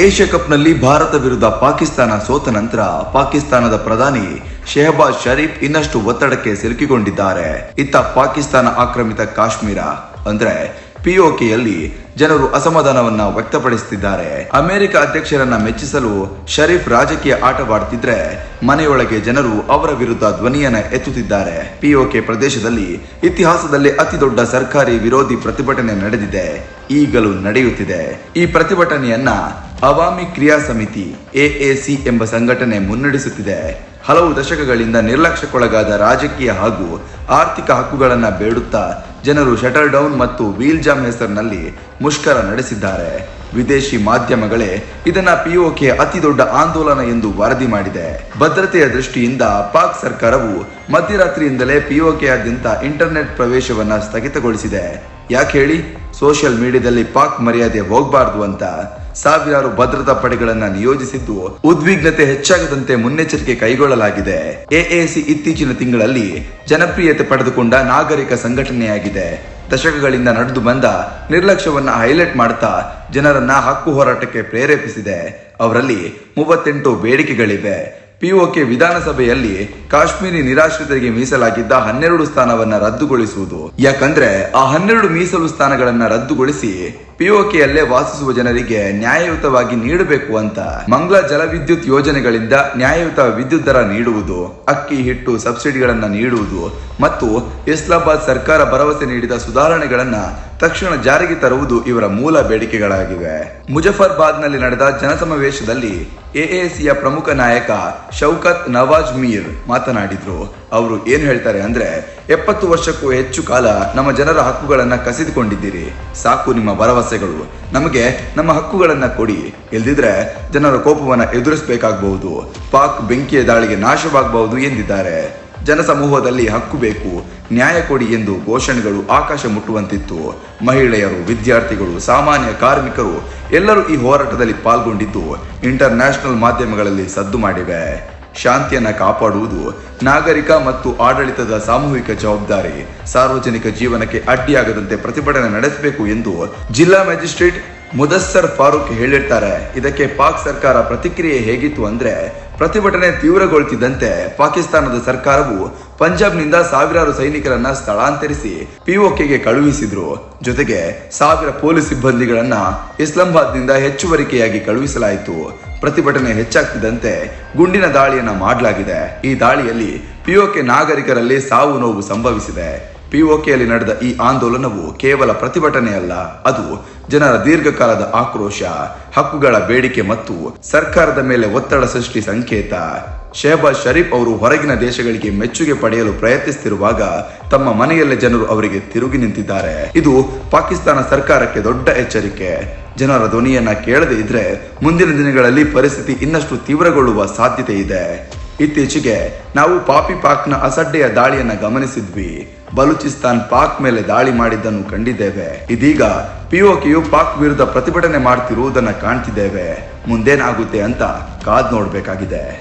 Asia ಕಪ್ನಲ್ಲಿ Bharat ವಿರುದ್ಧ ಪಾಕಿಸ್ತಾನ ಸೋತ ನಂತರ ಪಾಕಿಸ್ತಾನದ ಪ್ರಧಾನಿ ಶೆಹಬಾಜ್ ಶರೀಫ್ ಇನ್ನಷ್ಟು ಒತ್ತಡಕ್ಕೆ ಸಿಲುಕಿಕೊಂಡಿದ್ದಾರೆ. ಇತ್ತ ಪಾಕಿಸ್ತಾನ ಆಕ್ರಮಿತ ಕಾಶ್ಮೀರ ಅಂದ್ರೆ ಪಿಒಕೆಯಲ್ಲಿ ಜನರು ಅಸಮಾಧಾನವನ್ನ ವ್ಯಕ್ತಪಡಿಸುತ್ತಿದ್ದಾರೆ ಅಮೆರಿಕ ಅಧ್ಯಕ್ಷರನ್ನ ಮೆಚ್ಚಿಸಲು ಶರೀಫ್ ರಾಜಕೀಯ ಆಟವಾಡುತ್ತಿದ್ರೆ ಮನೆಯೊಳಗೆ ಜನರು ಅವರ ವಿರುದ್ಧ ಧ್ವನಿಯನ್ನ ಎತ್ತುತ್ತಿದ್ದಾರೆ. ಪಿಒಕೆ ಪ್ರದೇಶದಲ್ಲಿ ಇತಿಹಾಸದಲ್ಲಿ ಅತಿ ದೊಡ್ಡ ಸರ್ಕಾರಿ ವಿರೋಧಿ ಪ್ರತಿಭಟನೆ ನಡೆದಿದೆ. ಈಗಲೂ ನಡೆಯುತ್ತಿದೆ. ಈ ಪ್ರತಿಭಟನೆಯನ್ನ ಅವಾಮಿ ಕ್ರಿಯಾ ಸಮಿತಿ ಎಎಸಿ ಎಂಬ ಸಂಘಟನೆ ಮುನ್ನಡೆಸುತ್ತಿದೆ. ಹಲವು ದಶಕಗಳಿಂದ ನಿರ್ಲಕ್ಷ್ಯಕ್ಕೊಳಗಾದ ರಾಜಕೀಯ ಹಾಗೂ ಆರ್ಥಿಕ ಹಕ್ಕುಗಳನ್ನು ಬೇಡುತ್ತಾ ಜನರು ಶಟರ್ ಡೌನ್ ಮತ್ತು ವೀಲ್ ಜಾಮ್ ಹೆಸರಿನಲ್ಲಿ ಮುಷ್ಕರ ನಡೆಸಿದ್ದಾರೆ. ವಿದೇಶಿ ಮಾಧ್ಯಮಗಳೇ ಇದನ್ನ ಪಿಒಕೆ ಅತಿ ದೊಡ್ಡ ಆಂದೋಲನ ಎಂದು ವರದಿ ಮಾಡಿದೆ. ಭದ್ರತೆಯ ದೃಷ್ಟಿಯಿಂದ ಪಾಕ್ ಸರ್ಕಾರವು ಮಧ್ಯರಾತ್ರಿಯಿಂದಲೇ ಪಿಒಕೆಯಾದ್ಯಂತ ಇಂಟರ್ನೆಟ್ ಪ್ರವೇಶವನ್ನ ಸ್ಥಗಿತಗೊಳಿಸಿದೆ. ಯಾಕೆ ಹೇಳಿ? ಸೋಷಿಯಲ್ ಮೀಡಿಯಾದಲ್ಲಿ ಪಾಕ್ ಮರ್ಯಾದೆ ಹೋಗಬಾರದು ಅಂತ. ಸಾವಿರಾರು ಭದ್ರತಾ ಪಡೆಗಳನ್ನ ನಿಯೋಜಿಸಿದ್ದು ಉದ್ವಿಗ್ನತೆ ಹೆಚ್ಚಾಗದಂತೆ ಮುನ್ನೆಚ್ಚರಿಕೆ ಕೈಗೊಳ್ಳಲಾಗಿದೆ. ಎಎಸಿ ಇತ್ತೀಚಿನ ತಿಂಗಳಲ್ಲಿ ಜನಪ್ರಿಯತೆ ಪಡೆದುಕೊಂಡ ನಾಗರಿಕ ಸಂಘಟನೆಯಾಗಿದೆ. ದಶಕಗಳಿಂದ ನಡೆದು ಬಂದ ನಿರ್ಲಕ್ಷ್ಯವನ್ನ ಹೈಲೈಟ್ ಮಾಡ್ತಾ ಜನರನ್ನ ಹಕ್ಕು ಹೋರಾಟಕ್ಕೆ ಪ್ರೇರೇಪಿಸಿದೆ. ಅವರಲ್ಲಿ ಮೂವತ್ತೆಂಟು ಬೇಡಿಕೆಗಳಿವೆ. ಪಿಒಕೆ ವಿಧಾನಸಭೆಯಲ್ಲಿ ಕಾಶ್ಮೀರಿ ನಿರಾಶ್ರಿತರಿಗೆ ಮೀಸಲಾಗಿದ್ದ ಹನ್ನೆರಡು ಸ್ಥಾನವನ್ನ ರದ್ದುಗೊಳಿಸುವುದು. ಯಾಕಂದ್ರೆ ಆ ಹನ್ನೆರಡು ಮೀಸಲು ಸ್ಥಾನಗಳನ್ನ ರದ್ದುಗೊಳಿಸಿ ಪಿಒಕೆಯಲ್ಲೇ ವಾಸಿಸುವ ಜನರಿಗೆ ನ್ಯಾಯಯುತವಾಗಿ ನೀಡಬೇಕು ಅಂತ ಮಂಗಳ ಜಲವಿದ್ಯುತ್ ಯೋಜನೆಗಳಿಂದ ನ್ಯಾಯಯುತ ವಿದ್ಯುತ್ ದರ ನೀಡುವುದು, ಅಕ್ಕಿ, ಹಿಟ್ಟು, ಸಬ್ಸಿಡಿಗಳನ್ನ ನೀಡುವುದು ಮತ್ತು ಇಸ್ಲಾಬಾದ್ ಸರ್ಕಾರ ಭರವಸೆ ನೀಡಿದ ಸುಧಾರಣೆಗಳನ್ನ ತಕ್ಷಣ ಜಾರಿಗೆ ತರುವುದು ಇವರ ಮೂಲ ಬೇಡಿಕೆಗಳಾಗಿವೆ. ಮುಜಫರ್ಬಾದ್ನಲ್ಲಿ ನಡೆದ ಜನಸಮಾವೇಶದಲ್ಲಿ ಎಎಸಿಯ ಪ್ರಮುಖ ನಾಯಕ ಶೌಕತ್ ನವಾಜ್ ಮೀರ್ ಮಾತನಾಡಿದ್ರು. ಅವರು ಏನು ಹೇಳ್ತಾರೆ ಅಂದ್ರೆ, ಎಪ್ಪತ್ತು ವರ್ಷಕ್ಕೂ ಹೆಚ್ಚು ಕಾಲ ನಮ್ಮ ಜನರ ಹಕ್ಕುಗಳನ್ನ ಕಸಿದುಕೊಂಡಿದ್ದೀರಿ. ಸಾಕು ನಿಮ್ಮ ಭರವಸೆಗಳು. ನಮಗೆ ನಮ್ಮ ಹಕ್ಕುಗಳನ್ನ ಕೊಡಿ. ಇಲ್ದಿದ್ರೆ ಜನರ ಕೋಪವನ್ನು ಎದುರಿಸಬೇಕಾಗಬಹುದು. ಪಾಕ್ ಬೆಂಕಿಯ ದಾಳಿಗೆ ನಾಶವಾಗಬಹುದು ಎಂದಿದ್ದಾರೆ. ಜನಸಮೂಹದಲ್ಲಿ ಹಕ್ಕು ಬೇಕು. ನ್ಯಾಯ ಕೊಡಿ ಎಂದು ಘೋಷಣೆಗಳು ಆಕಾಶ ಮುಟ್ಟುವಂತಿತ್ತು. ಮಹಿಳೆಯರು, ವಿದ್ಯಾರ್ಥಿಗಳು, ಸಾಮಾನ್ಯ ಕಾರ್ಮಿಕರು ಎಲ್ಲರೂ ಈ ಹೋರಾಟದಲ್ಲಿ ಪಾಲ್ಗೊಂಡಿದ್ದು ಇಂಟರ್ನ್ಯಾಷನಲ್ ಮಾಧ್ಯಮಗಳಲ್ಲಿ ಸದ್ದು ಮಾಡಿವೆ. ಶಾಂತಿಯನ್ನ ಕಾಪಾಡುವುದು ನಾಗರಿಕ ಮತ್ತು ಆಡಳಿತದ ಸಾಮೂಹಿಕ ಜವಾಬ್ದಾರಿ. ಸಾರ್ವಜನಿಕ ಜೀವನಕ್ಕೆ ಅಡ್ಡಿಯಾಗದಂತೆ ಪ್ರತಿಭಟನೆ ನಡೆಸಬೇಕು ಎಂದು ಜಿಲ್ಲಾ ಮ್ಯಾಜಿಸ್ಟ್ರೇಟ್ ಮುದಸ್ಸರ್ ಫಾರೂಕ್ ಹೇಳಿರ್ತಾರೆ. ಇದಕ್ಕೆ ಪಾಕ್ ಸರ್ಕಾರ ಪ್ರತಿಕ್ರಿಯೆ ಹೇಗಿತ್ತು ಅಂದ್ರೆ, ಪ್ರತಿಭಟನೆ ತೀವ್ರಗೊಳ್ತಿದ್ದಂತೆ ಪಾಕಿಸ್ತಾನದ ಸರ್ಕಾರವು ಪಂಜಾಬ್ನಿಂದ ಸಾವಿರಾರು ಸೈನಿಕರನ್ನ ಸ್ಥಳಾಂತರಿಸಿ ಪಿಒಕೆಗೆ ಕಳುಹಿಸಿದ್ರು. ಜೊತೆಗೆ ಸಾವಿರ ಪೊಲೀಸ್ ಸಿಬ್ಬಂದಿಗಳನ್ನ ಇಸ್ಲಾಮಾಬಾದ್ನಿಂದ ಹೆಚ್ಚುವರಿಕೆಯಾಗಿ ಕಳುಹಿಸಲಾಯಿತು. ಪ್ರತಿಭಟನೆ ಹೆಚ್ಚಾಗ್ತಿದ್ದಂತೆ ಗುಂಡಿನ ದಾಳಿಯನ್ನ ಮಾಡಲಾಗಿದೆ. ಈ ದಾಳಿಯಲ್ಲಿ ಪಿಒಕೆ ನಾಗರಿಕರಲ್ಲಿ ಸಾವು ನೋವು ಸಂಭವಿಸಿದೆ. ಪಿಒಕೆಯಲ್ಲಿ ನಡೆದ ಈ ಆಂದೋಲನವು ಕೇವಲ ಪ್ರತಿಭಟನೆಯಲ್ಲ ಅದು ಜನರ ದೀರ್ಘಕಾಲದ ಆಕ್ರೋಶ, ಹಕ್ಕುಗಳ ಬೇಡಿಕೆ ಮತ್ತು ಸರ್ಕಾರದ ಮೇಲೆ ಒತ್ತಡ ಸೃಷ್ಟಿ ಸಂಕೇತ. ಶೆಹಬಾಜ್ ಶರೀಫ್ ಅವರು ಹೊರಗಿನ ದೇಶಗಳಿಗೆ ಮೆಚ್ಚುಗೆ ಪಡೆಯಲು ಪ್ರಯತ್ನಿಸುತ್ತಿರುವಾಗ ತಮ್ಮ ಮನೆಯಲ್ಲೇ ಜನರು ಅವರಿಗೆ ತಿರುಗಿ ನಿಂತಿದ್ದಾರೆ. ಇದು ಪಾಕಿಸ್ತಾನ ಸರ್ಕಾರಕ್ಕೆ ದೊಡ್ಡ ಎಚ್ಚರಿಕೆ. ಜನರ ಧ್ವನಿಯನ್ನ ಕೇಳದೇ ಇದ್ರೆ ಮುಂದಿನ ದಿನಗಳಲ್ಲಿ ಪರಿಸ್ಥಿತಿ ಇನ್ನಷ್ಟು ತೀವ್ರಗೊಳ್ಳುವ ಸಾಧ್ಯತೆ ಇದೆ. ಇತ್ತೀಚೆಗೆ ನಾವು ಪಾಪಿ ಪಾಕ್ನ ಅಸಡ್ಡೆಯ ದಾಳಿಯನ್ನ ಗಮನಿಸಿದ್ವಿ. ಬಲೂಚಿಸ್ತಾನ್ ಪಾಕ್ ಮೇಲೆ ದಾಳಿ ಮಾಡಿದ್ದನ್ನು ಕಂಡಿದ್ದೇವೆ. ಇದೀಗ ಪಿಒಕೆಯು ಪಾಕ್ ವಿರುದ್ಧ ಪ್ರತಿಭಟನೆ ಮಾಡ್ತಿರುವುದನ್ನ ಕಾಣ್ತಿದ್ದೇವೆ. ಮುಂದೇನಾಗುತ್ತೆ ಅಂತ ಕಾದ್ ನೋಡ್ಬೇಕಾಗಿದೆ.